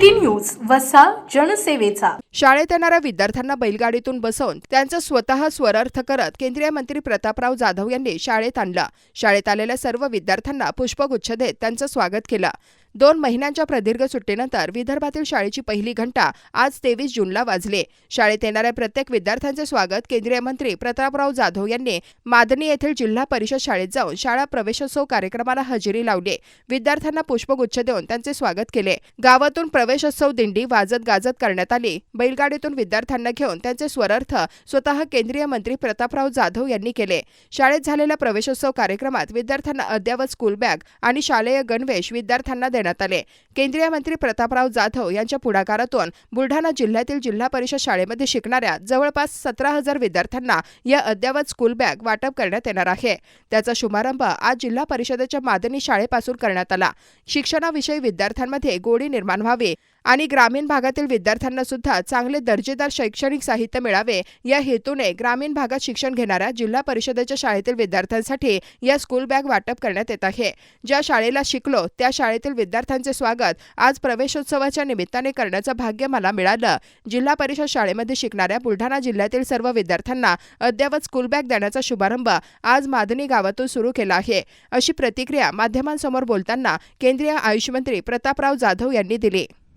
City news वसा जनसेवेचा. शाळेत येणाऱ्या विद्यार्थ्यांना बैलगाडीतून बसवून त्यांचा स्वतः स्वरार्थ करत केंद्रीय मंत्री प्रतापराव जाधव यांनी शाळेत आणला. शाळेत आलेल्या सर्व विद्यार्थ्यांना पुष्पगुच्छ देत त्यांचं स्वागत केलं. दोन महिन्यांच्या प्रदीर्घ सुट्टीनंतर विदर्भातील शाळेची पहिली घंटा आज तेवीस जूनला वाजले. शाळेत येणाऱ्या प्रत्येक विद्यार्थ्यांचे स्वागत केंद्रीय मंत्री प्रतापराव जाधव यांनी मादनी येथील जिल्हा परिषद शाळेत जाऊन शाळा प्रवेशोत्सव कार्यक्रमाला हजेरी लावली. विद्यार्थ्यांना पुष्पगुच्छ देऊन त्यांचे स्वागत केले. गावातून प्रवेशोत्सव दिंडी वाजत गाजत करण्यात आली. बैलगाडीतून विद्यार्थ्यांना घेऊन त्यांचे स्वरार्थ स्वतः केंद्रीय मंत्री प्रतापराव जाधव यांनी केले. शाळेत झालेल्या प्रवेशोत्सव कार्यक्रमात विद्यार्थ्यांना अद्ययावत स्कूल बॅग आणि शालेय गणवेश विद्यार्थ्यांना देण्यात आले. केंद्रीय मंत्री प्रतापराव जाधव यांच्या पुढाकारातून बुलढाणा जिल्ह्यातील जिल्हा परिषद शाळेमध्ये शिकणाऱ्या जवळपास सतरा हजार विद्यार्थ्यांना या अद्ययावत स्कूल बॅग वाटप करण्यात येणार आहे. त्याचा शुभारंभ आज जिल्हा परिषदेच्या मादनी शाळेपासून करण्यात आला. शिक्षणाविषयी विद्यार्थ्यांमध्ये गोडी निर्माण व्हावी आणि ग्रामीण भागातील विद्यार्थ्यांना सुद्धा चांगले दर्जेदार शैक्षणिक साहित्य मिळावे या हेतूने ग्रामीण भागात शिक्षण घेणाऱ्या जिल्हा परिषदेच्या शाळेतील विद्यार्थ्यांसाठी या स्कूल बॅग वाटप करण्यात येत आहे. ज्या शाळेला शिकलो त्या शाळेतील विद्यार्थ्यांचे स्वागत आज प्रवेशोत्सवाच्या निमित्ताने करण्याचं भाग्य मला मिळालं. जिल्हा परिषद शाळेमध्ये शिकणाऱ्या बुलढाणा जिल्ह्यातील सर्व विद्यार्थ्यांना अद्ययावत स्कूल बॅग देण्याचा शुभारंभ आज मादनी गावातून सुरू केला आहे. अशी प्रतिक्रिया माध्यमांसमोर बोलताना केंद्रीय आयुष मंत्री प्रतापराव जाधव यांनी दिली.